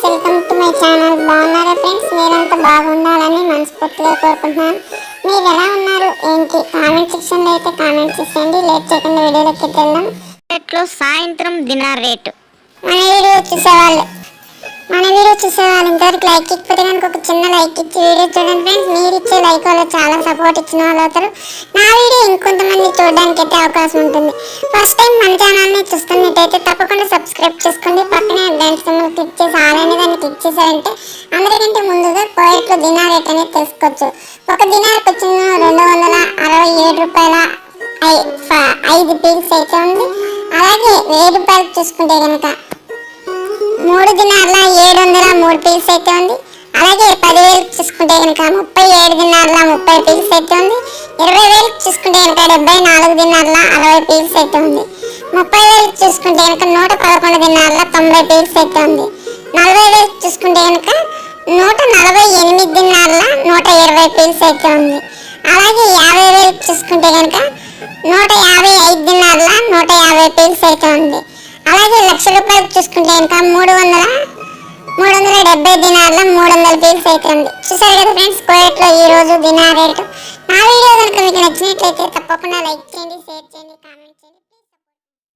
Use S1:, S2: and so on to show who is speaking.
S1: Friends welcome to my channel. బాగున్నారా friends? మీరంతా బాగుండాలని మనస్ఫూర్తిగా కోరుకుంటున్నాను. మీరు ఎలా ఉన్నారు? ఏంటి? కామెంట్ సెక్షన్లో అయితే కామెంట్ చేసేయండి. లేట్ చేయకుండా వీడియోలోకి వెళ్దాం.
S2: సాయంత్రం డిన్నర్ రేటు.
S1: మన వీడియో చూసేవాళ్ళు. చూసే వీడియో ఇంతవరకు లైక్ ఇకపోతే కనుక ఒక చిన్న లైక్ ఇచ్చి వీడియో చూడండి ఫ్రెండ్స్ మీరు ఇచ్చే లైక్ వల్ల చాలా సపోర్ట్ ఇచ్చిన వాళ్ళు అవుతారు. నా వీడియో ఇంకొంతమంది చూడడానికి అయితే అవకాశం ఉంటుంది. ఫస్ట్ టైం మన ఛానల్ని చూస్తున్నట్టయితే తప్పకుండా సబ్స్క్రైబ్ చేసుకోండి. పక్కనే గంట సింబల్ క్లిక్ చేసి ఆల్ అనే దాన్ని క్లిక్ చేశారంటే అందరికంటే ముందుగా కోయట్లో దినార్ రేట్ అనేది తెలుసుకోవచ్చు. ఒక దినార్కి వచ్చిన రెండు వందల అరవై ఏడు రూపాయల ఐ- ఐదు పీల్స్ అయితే ఉంది. అలాగే వెయ్యి రూపాయలు చూసుకుంటే కనుక మూడు దినార్ల ఏడు మూడు పీస్ అయితే ఉంది. అలాగే పదివేలు చూసుకుంటే కనుక ముప్పై ఏడు దినార్ల ముప్పై పీస్ అయితే ఉంది. ఇరవై వేలు చూసుకుంటే కనుక డెబ్బై నాలుగు దినార్ల అరవై పీస్ అయితే ఉంది. ముప్పై వేలు చూసుకుంటే కనుక నూట పదకొండు దినార్ల తొంభై పీస్ అయితే ఉంది. నలభై వేలు చూసుకుంటే కనుక నూట నలభై ఎనిమిది దినార్ల నూట ఇరవై పీస్ అయితే ఉంది. అలాగే యాభై వేలు చూసుకుంటే కనుక నూట యాభై ఐదు దినార్ల నూట యాభై పీస్ అయితే ఉంది. అలాగే లక్ష రూపాయలు చూసుకుంటే కనుక మూడు వందల మూడు వందల డెబ్బై దినార్ల మూడు వందల పీల్స్ అయితే ఉంది చూసారు కదా ఫ్రెండ్స్ కోయట్లో ఈరోజు దినార్ రేటు నా వీడియో కనుక మీకు నచ్చినట్లయితే తప్పకుండా లైక్ చేయండి షేర్ చేయండి.